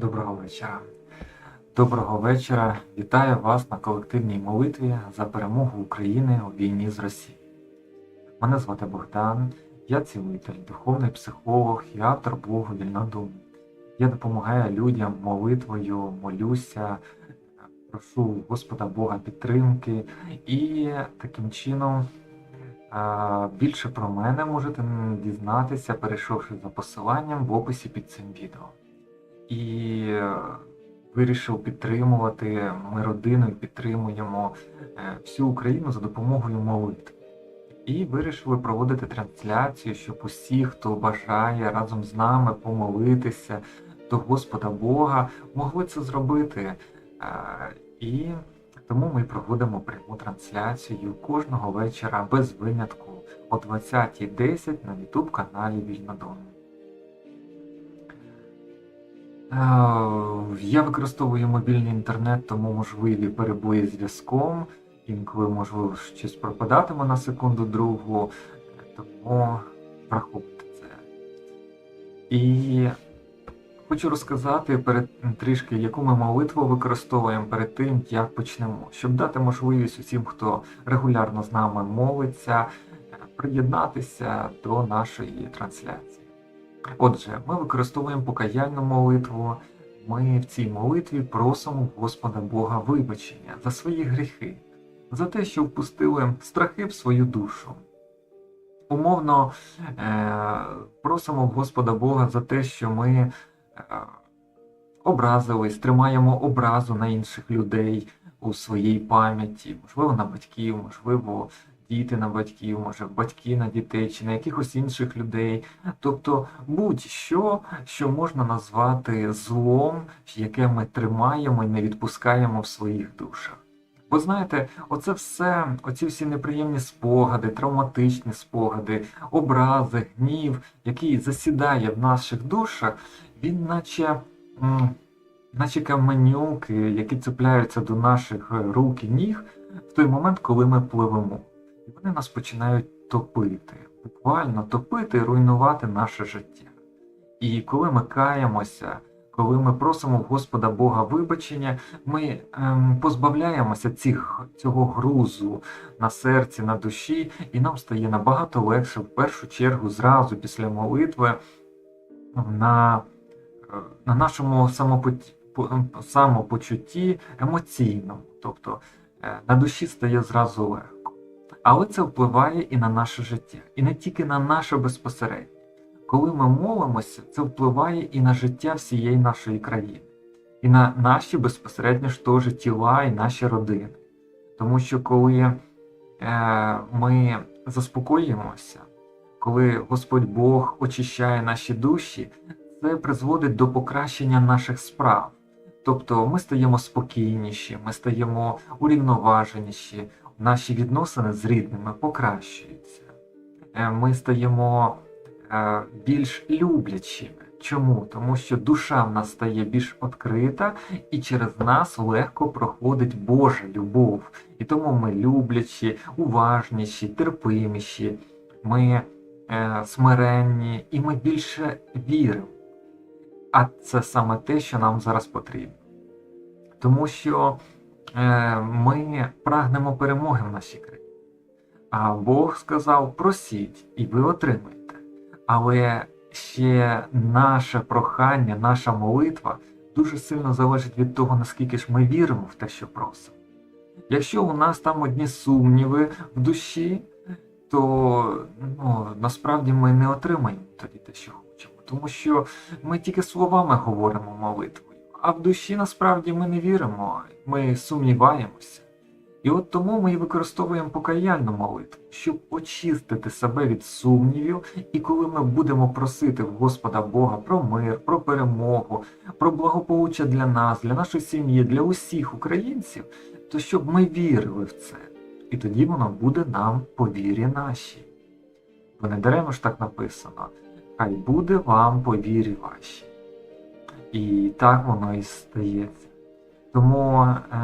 Доброго вечора. Доброго вечора. Вітаю вас на колективній молитві за перемогу України у війні з Росією. Мене звати Богдан, я цілитель, духовний психолог і автор блогу Вільнодум. Я допомагаю людям молитвою, молюся, прошу Господа Бога підтримки і таким чином більше про мене можете дізнатися, перейшовши за посиланням в описі під цим відео і е, вирішив підтримувати. Ми родиною підтримуємо е, всю Україну за допомогою молитв. І вирішили проводити трансляцію, щоб усі, хто бажає разом з нами помолитися до Господа Бога, могли це зробити. Е, І тому ми проводимо пряму трансляцію кожного вечора без винятку о 20.10 на YouTube каналі Вільнодому. Я використовую мобільний інтернет, тому можливі перебої зв'язком. Інколи можливо щось пропадатиме на секунду другу, тому враховуйте це. І хочу розказати перед трішки, яку ми молитву використовуємо перед тим, як почнемо, щоб дати можливість усім, хто регулярно з нами молиться, приєднатися до нашої трансляції. Отже, ми використовуємо покаяльну молитву. Ми в цій молитві просимо Господа Бога вибачення за свої гріхи, за те, що впустили страхи в свою душу. Умовно е- просимо Господа Бога за те, що ми е- образились, тримаємо образу на інших людей у своїй пам'яті, можливо, на батьків, можливо, діти на батьків, може батьки на дітей чи на якихось інших людей. Тобто будь-що, що можна назвати злом, яке ми тримаємо і не відпускаємо в своїх душах. Бо знаєте, оце все, оці всі неприємні спогади, травматичні спогади, образи, гнів, який засідає в наших душах, він наче. Наче каменюки, які цепляються до наших е, рук і ніг в той момент, коли ми пливемо. І вони нас починають топити, буквально топити і руйнувати наше життя. І коли ми каємося, коли ми просимо в Господа Бога вибачення, ми ем, позбавляємося цих, цього грузу на серці, на душі, і нам стає набагато легше в першу чергу зразу після молитви на, е, на нашому самопоті- самопочутті емоційному. Тобто е, на душі стає зразу легко. Але це впливає і на наше життя, і не тільки на наше безпосередньо. Коли ми молимося, це впливає і на життя всієї нашої країни, і на наші безпосередньо ж теж тіла і наші родини. Тому що коли е, ми заспокоюємося, коли Господь Бог очищає наші душі, це призводить до покращення наших справ. Тобто ми стаємо спокійніші, ми стаємо урівноваженіші, наші відносини з рідними покращуються. Е, Ми стаємо е, більш люблячими. Чому? Тому що душа в нас стає більш відкрита, і через нас легко проходить Божа любов. І тому ми люблячі, уважніші, терпиміші, ми е, смиренні і ми більше віримо. А це саме те, що нам зараз потрібно. Тому що ми прагнемо перемоги в нашій країні. А Бог сказав: просіть, і ви отримаєте. Але ще наше прохання, наша молитва дуже сильно залежить від того, наскільки ж ми віримо в те, що просимо. Якщо у нас там одні сумніви в душі, то ну, насправді ми не отримаємо тоді те, що хочемо. Тому що ми тільки словами говоримо молитвою, а в душі насправді ми не віримо, ми сумніваємося. І от тому ми і використовуємо покаяльну молитву, щоб очистити себе від сумнівів, і коли ми будемо просити в Господа Бога про мир, про перемогу, про благополуччя для нас, для нашої сім'ї, для усіх українців, то щоб ми вірили в це. І тоді воно буде нам по вірі нашій. Бо не даремно ж так написано, хай буде вам по вірі вашій. І так воно і стається. Тому е,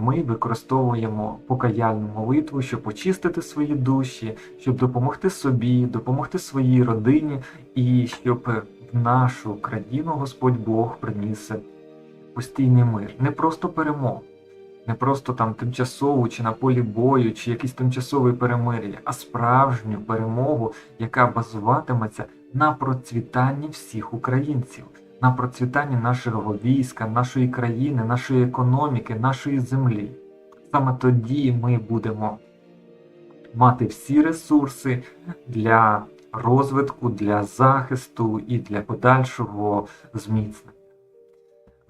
ми використовуємо покаяльну молитву, щоб очистити свої душі, щоб допомогти собі, допомогти своїй родині, і щоб в нашу країну Господь Бог приніс постійний мир, не просто перемогу, не просто там тимчасову чи на полі бою, чи якісь тимчасові перемир'я, а справжню перемогу, яка базуватиметься на процвітанні всіх українців, на процвітанні нашого війська, нашої країни, нашої економіки, нашої землі. Саме тоді ми будемо мати всі ресурси для розвитку, для захисту і для подальшого зміцнення.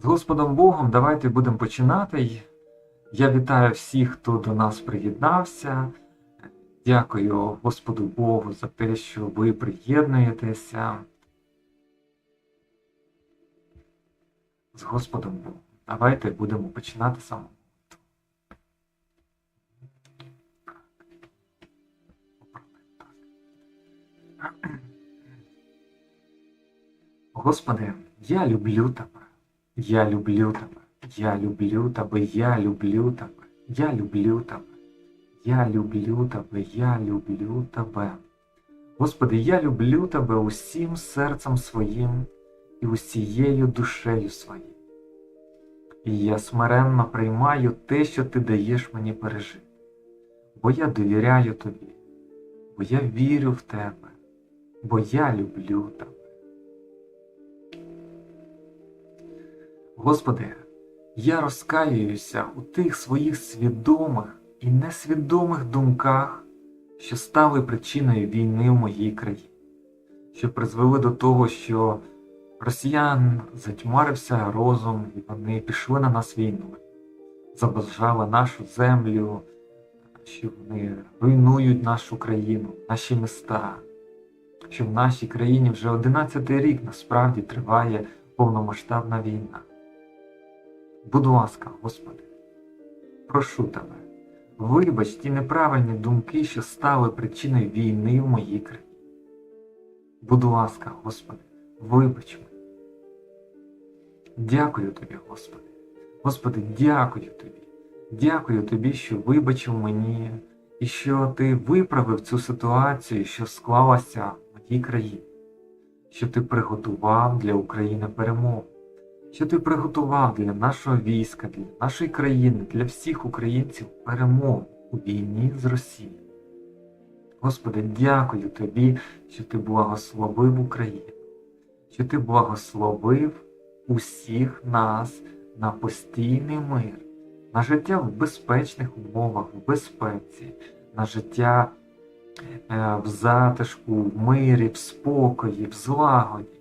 З Господом Богом давайте будемо починати. Я вітаю всіх, хто до нас приєднався. Дякую Господу Богу за те, що ви приєднуєтеся. З Господом Богом. Давайте будемо починати саме. Господи, я люблю Тебе. Я люблю Тебе. Я люблю Тебе. Я люблю Тебе. Я люблю Тебе. Я люблю Тебе. Я люблю Тебе. Господи, я люблю Тебе усім серцем своїм і усією душею своєю. І я смиренно приймаю те, що Ти даєш мені пережити, бо я довіряю Тобі, бо я вірю в Тебе, бо я люблю Тебе. Господи, я розкаююся у тих своїх свідомих і несвідомих думках, що стали причиною війни в моїй країні, що призвели до того, що росіян затьмарився розум і вони пішли на нас війною, забажали нашу землю, що вони руйнують нашу країну, наші міста, що в нашій країні вже 11 рік насправді триває повномасштабна війна. Будь ласка, Господи, прошу Тебе, вибач ті неправильні думки, що стали причиною війни в моїй країні. Будь ласка, Господи, вибач. Дякую Тобі, Господи. Господи, дякую Тобі. Дякую Тобі, що вибачив мені і що Ти виправив цю ситуацію, що склалася в моїй країні, що Ти приготував для України перемогу що ти приготував для нашого війська, для нашої країни, для всіх українців перемогу у війні з Росією. Господи, дякую Тобі, що Ти благословив Україну, що Ти благословив усіх нас на постійний мир, на життя в безпечних умовах, в безпеці, на життя е, в затишку, в мирі, в спокої, в злагоді,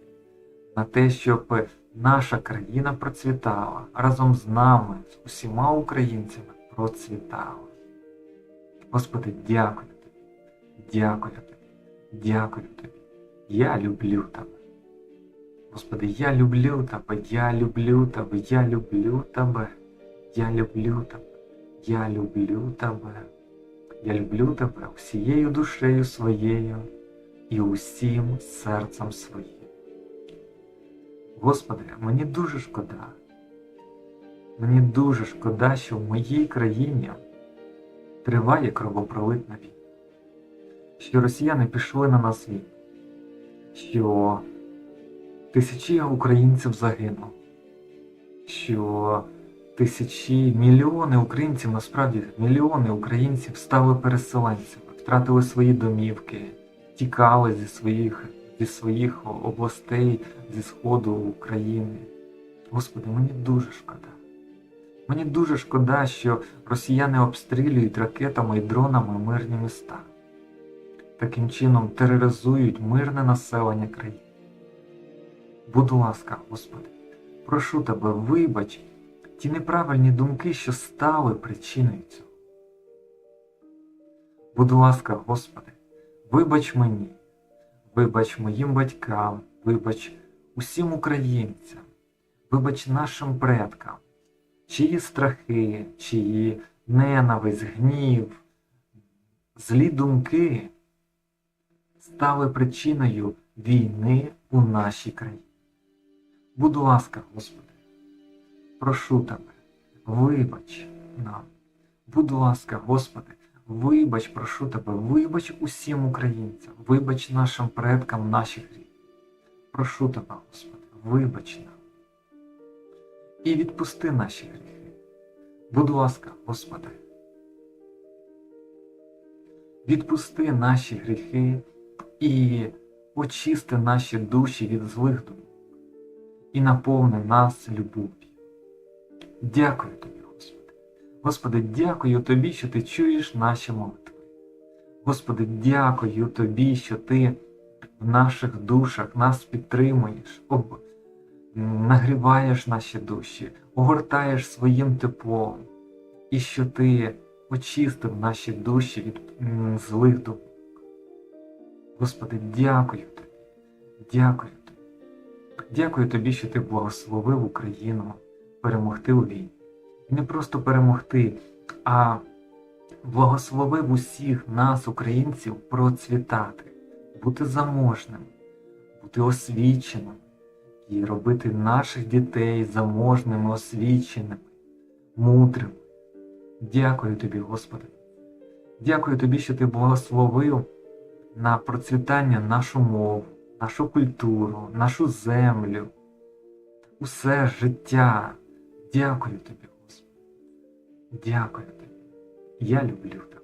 на те, щоб наша країна процвітала разом з нами, з усіма українцями процвітала. Господи, дякую тобі, дякую тобі, дякую тобі. Я люблю тебе. Господи, я люблю тебе, я люблю тебе, я люблю тебе, я люблю тебе, я люблю тебе, я люблю тебе усією душею своєю і усім серцем своїм. Господи, мені дуже шкода. Мені дуже шкода, що в моїй країні триває кровопролитна війна, що росіяни пішли на нас війну, що тисячі українців загинули, що тисячі, мільйони українців, насправді мільйони українців стали переселенцями, втратили свої домівки, тікали зі своїх зі своїх областей, зі сходу України. Господи, мені дуже шкода. Мені дуже шкода, що росіяни обстрілюють ракетами і дронами мирні міста. Таким чином тероризують мирне населення країни. Будь ласка, Господи, прошу тебе, вибач ті неправильні думки, що стали причиною цього. Будь ласка, Господи, вибач мені вибач моїм батькам, вибач усім українцям, вибач нашим предкам, чиї страхи, чиї ненависть, гнів, злі думки стали причиною війни у нашій країні. Будь ласка, Господи, прошу тебе, вибач нам. Будь ласка, Господи, Вибач, прошу тебе, вибач усім українцям, вибач нашим предкам наших рід. Прошу тебе, Господи, вибач нам. і відпусти наші гріхи. Будь ласка, Господи. Відпусти наші гріхи і очисти наші душі від злих думок і наповни нас любов'ю. Дякую тобі, Господи. Господи, дякую тобі, що ти чуєш наші молитви. Господи, дякую тобі, що ти в наших душах нас підтримуєш, об... нагріваєш наші душі, огортаєш своїм теплом, і що ти очистив наші душі від злих думок. Господи, дякую тобі, дякую. Дякую тобі, що ти благословив Україну перемогти у війні. І не просто перемогти, а благословив усіх нас, українців, процвітати, бути заможним, бути освіченим і робити наших дітей заможними, освіченими, мудрими. Дякую тобі, Господи. Дякую тобі, що ти благословив на процвітання нашу мову, нашу культуру, нашу землю, усе життя. Дякую тобі, Господи. Дякую тобі. Я люблю тебе.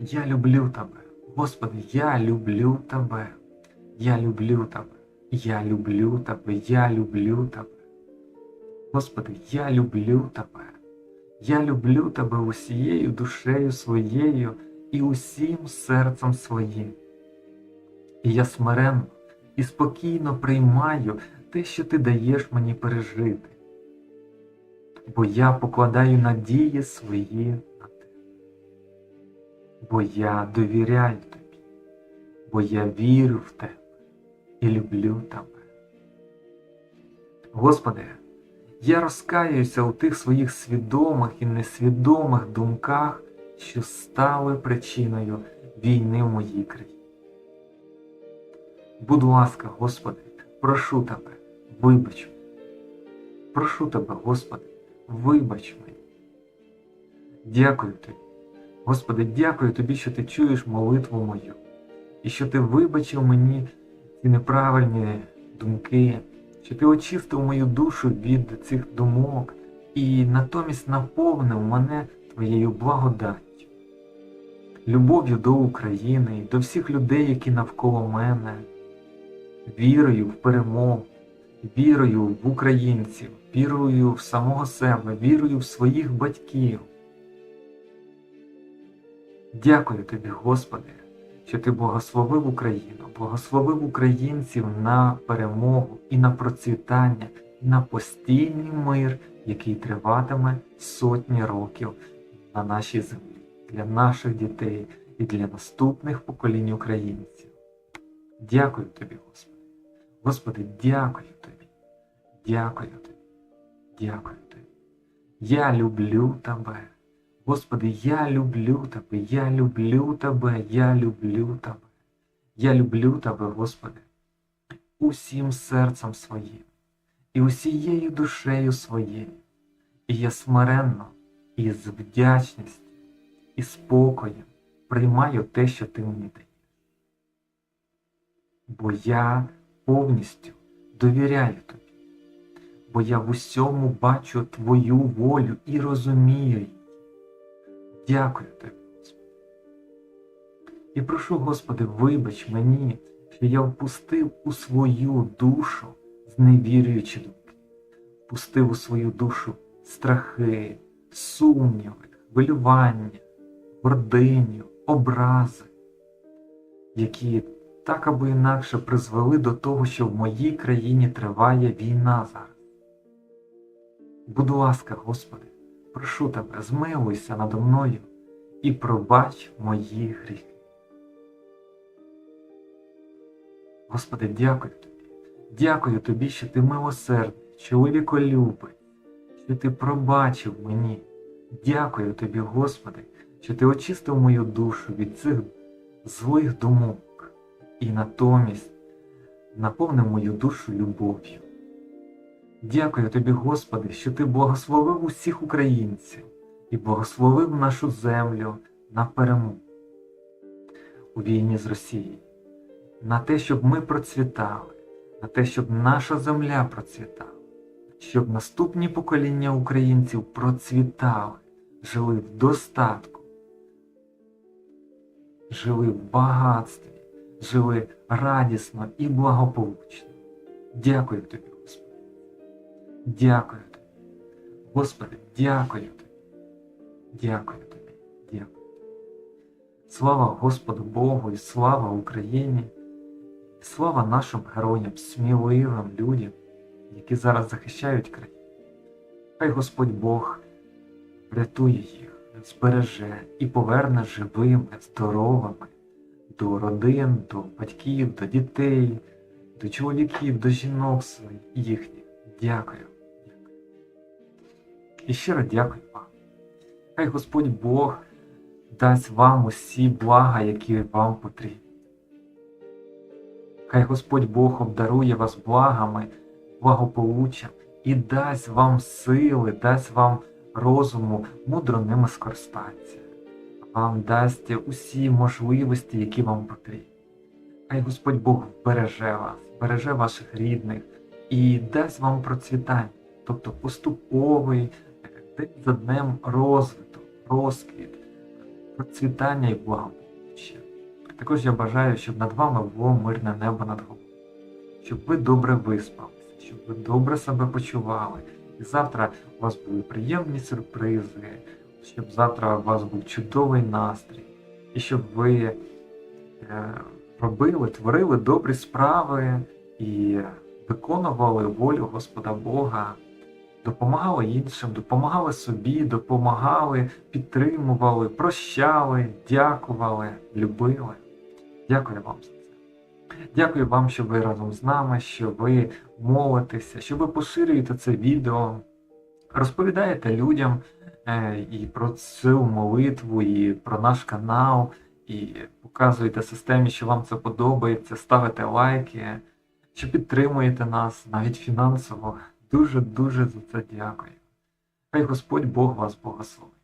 Я люблю тебе. Господи, я люблю тебе. Я люблю тебе. Я люблю тебе. Я люблю тебе. Господи, я люблю тебе. Я люблю тебе усією душею своєю і усім серцем своїм. І я смиренно і спокійно приймаю те, що ти даєш мені пережити, бо я покладаю надії свої на тебе, бо я довіряю тобі, бо я вірю в тебе і люблю тебе. Господи, я розкаюся у тих своїх свідомих і несвідомих думках, що стали причиною війни в моїй країні. Будь ласка, Господи, прошу Тебе, вибач мене. Прошу Тебе, Господи, вибач мені. Дякую Тобі. Господи, дякую Тобі, що Ти чуєш молитву мою, і що Ти вибачив мені ці неправильні думки, що Ти очистив мою душу від цих думок і натомість наповнив мене Твоєю благодаттю, любов'ю до України і до всіх людей, які навколо мене вірою в перемогу, вірою в українців, вірою в самого себе, вірою в своїх батьків. Дякую тобі, Господи, що ти благословив Україну, благословив українців на перемогу і на процвітання, на постійний мир, який триватиме сотні років на нашій землі, для наших дітей і для наступних поколінь українців. Дякую тобі, Господи. Господи, дякую тобі, дякую тобі, дякую тобі. Я люблю тебе. Господи, я люблю тебе, я люблю тебе, я люблю тебе. Я люблю тебе, Господи, усім серцем своїм і усією душею своєю. І я смиренно і з вдячністю і спокоєм приймаю те, що ти мені даєш. Бо я повністю довіряю тобі, бо я в усьому бачу Твою волю і розумію її. Дякую тобі, Господи. І прошу, Господи, вибач мені, що я впустив у свою душу зневірюючі думки, впустив у свою душу страхи, сумніви, хвилювання, гординю, образи, які так або інакше призвели до того, що в моїй країні триває війна зараз. Будь ласка, Господи, прошу тебе, змилуйся надо мною і пробач мої гріхи. Господи, дякую Тобі. Дякую Тобі, що Ти милосердний, чоловіколюбий, що Ти пробачив мені. Дякую Тобі, Господи, що Ти очистив мою душу від цих злих думок і натомість наповнив мою душу любов'ю. Дякую тобі, Господи, що Ти благословив усіх українців і благословив нашу землю на перемогу у війні з Росією, на те, щоб ми процвітали, на те, щоб наша земля процвітала, щоб наступні покоління українців процвітали, жили в достатку, жили в багатстві, жили радісно і благополучно. Дякую тобі, Господи. Дякую тобі. Господи, дякую тобі. Дякую тобі. Дякую. Слава Господу Богу і слава Україні. Слава нашим героям, сміливим людям, які зараз захищають країну. Хай Господь Бог врятує їх, збереже і поверне живими, здоровими до родин, до батьків, до дітей, до чоловіків, до жінок своїх їхніх. Дякую. І щиро дякую вам. Хай Господь Бог дасть вам усі блага, які вам потрібні. Хай Господь Бог обдарує вас благами, благополуччям і дасть вам сили, дасть вам розуму мудро ними скористатися. Вам дасть усі можливості, які вам потрібні. Хай Господь Бог береже вас, береже ваших рідних і дасть вам процвітання, тобто поступовий день за днем розвиток, розквіт, процвітання і благополуччя. Також я бажаю, щоб над вами було мирне небо над головою, щоб ви добре виспалися, щоб ви добре себе почували. І завтра у вас були приємні сюрпризи, щоб завтра у вас був чудовий настрій, і щоб ви е, робили, творили добрі справи і виконували волю Господа Бога, допомагали іншим, допомагали собі, допомагали, підтримували, прощали, дякували, любили. Дякую вам за це. Дякую вам, що ви разом з нами, що ви молитеся, що ви поширюєте це відео, розповідаєте людям і про цю молитву, і про наш канал, і показуєте системі, що вам це подобається, ставите лайки, що підтримуєте нас навіть фінансово. Дуже-дуже за це дякую. Хай Господь Бог вас благословить.